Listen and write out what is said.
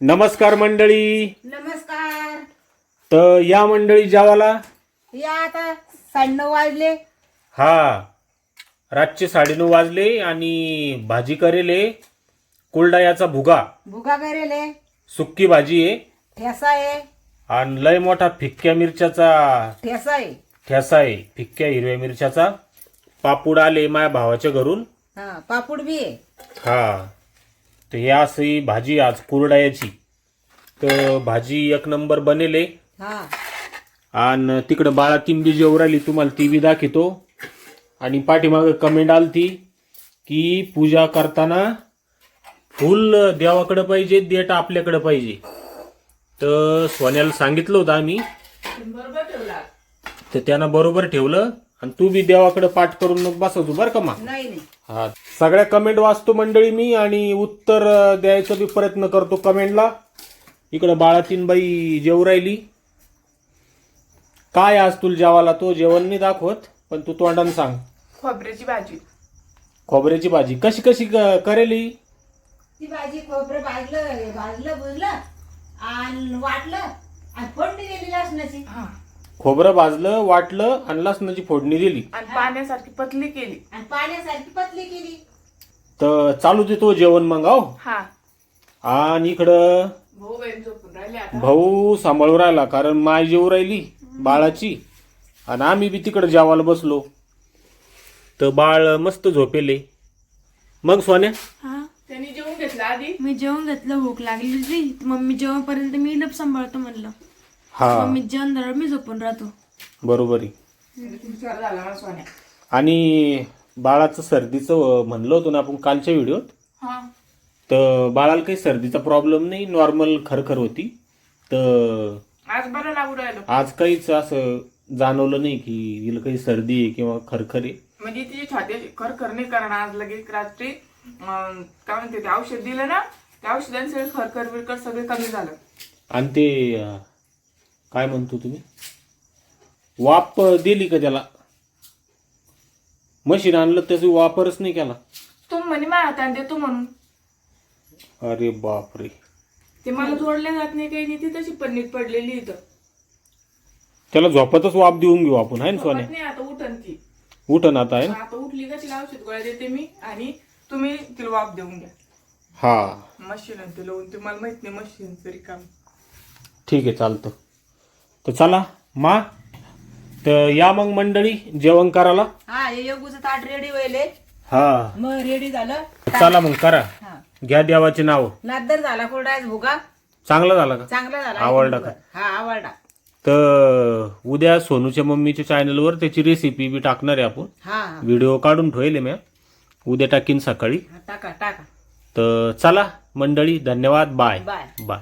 नमस्कार मंडळी. नमस्कार. तर या मंडळी जेवाला या आता साडेनऊ वाजले. हा. रातचे साडेनऊ वाजले आणि भाजी करेले कुलडायाचा भुगा. भुगा करेले. सुक्की भाजी आहे. ठेसा आहे. आणि लय मोठा फिक्क्या मिरच्याचा. ठेसा आहे. ठेसा आहे फिक्क्या हिरव्या मिरच्याचा. पापूड आले माझ्या भावाच्या घरून. हा पापूड बी आहे. हा. तर ही अशी भाजी आज कुरडायाची. तर भाजी एक नंबर बनेले. हा. आणि तिकडं बाळा तीन बी जेव राहिली तुम्हाला ती बी दाखवतो. आणि पाठीमागं कमेंट आलती की पूजा करताना फुल देवाकडं पाहिजे देठ आपल्याकडं पाहिजे. तर सोन्याला सांगितलं होतं आम्ही. तर त्यानं बरोबर ठेवलं. आणि तू बी देवाकडं पाठ करून मग बसवतो बरं का मा नाही नाही. हा. सगळ्या कमेंट वाचतो मंडळी मी आणि उत्तर द्यायचा बी प्रयत्न करतो कमेंटला इकडं बाळातीनबाई जेव राहिली. काय आज तुला जेवाला तो जेवण नाही दाखवत पण तू तोंडानं सांग. खोबऱ्याची भाजी. खोबऱ्याची भाजी. कशी कशी क- करेली? ती भाजी खोबरं भाजलं भाजलं बुजलं आणि वाटलं आणि फोडणी दिली लसणाची. हा. खोबरं भाजलं वाटलं आणि लसणाची फोडणी दिली. आणि पाण्यासारखी पतली केली. आणि पाण्यासारखी पतली केली. तर चालू दे तो जेवण मग हो हा. आणि इकडं भाऊ बहीण झोपून राहिले आता. भाऊ सांभाळून राहिला कारण माय जेवू राहिली बाळाची. आणि आम्ही बी तिकडे जेवायला बसलो. तर बाळ मस्त झोपेले. मग सोन्या? हा? त्यांनी जेवून घेतलं आधी? मी जेवण घेतलं भूक लागली होती. मम्मी जेवणपर्यंत मी डब सांभाळतो म्हणलं. हा. मम्मी मी झोपून राहतो. बरोबर आहे. आणि बाळाचं सर्दीचं म्हणलं होतं ना आपण कालच्या व्हिडिओत? हा. तर बाळाला काही सर्दीचा प्रॉब्लेम नाही नॉर्मल खरखर होती. तर आज बरं लागू राहिलो. आज काहीच असं जाणवलं नाही की हिला काही सर्दी आहे किंवा खरखर आहे. म्हणजे तिची छाती खर खर नाही कारण आज लगेच रात्री अं, काय म्हणते ते औषध दिलं ना त्या औषधांनी सगळे खरखर बिरकर सगळे कमी झालं. आणि ते अं, काय म्हणतो तुम्ही? वाप दिली का त्याला? मशीन आणलं त्याचा वापरच नाही केला. तू म्हणे माझ्या हाताने देतो म्हणून. अरे बापरे. ते मला जोडल्या जात नाही काही नाही ती तशी पन्नीत पडलेली इथं. त्याला झोपतच वाप देऊन घेऊ आपण आहे ना सोन्या झोपत नाही आता उठन ती. उठन आता आहे ना? आता उठली का तिला औषध गोळ्या देते मी आणि तुम्ही तिला वाफ देऊन घ्या. हा. मशीन ते लावून ते मला माहीत नाही मशीन तरी काम ठीक आहे चालतं. तर चला मा. तर या मग मंडळी जेवण करायला. हा हे योगूचं ताट रेडी व्हायले. हा. मग रेडी झालं. चला मग करा. हा. घ्या देवाचे नाव. नादर झाला कोरडायच भुगा. चांगला झाला का? चांगला झाला आवडला का? हा आवडला. तर उद्या सोनूच्या मम्मीच्या चॅनलवर त्याची रेसिपी बी टाकणार आहे आपण. हा हा. व्हिडिओ काढून ठेवले मी. उद्या टाकीन सकाळी. हा, टाका टाका. तर चला मंडळी धन्यवाद. Bye bye bye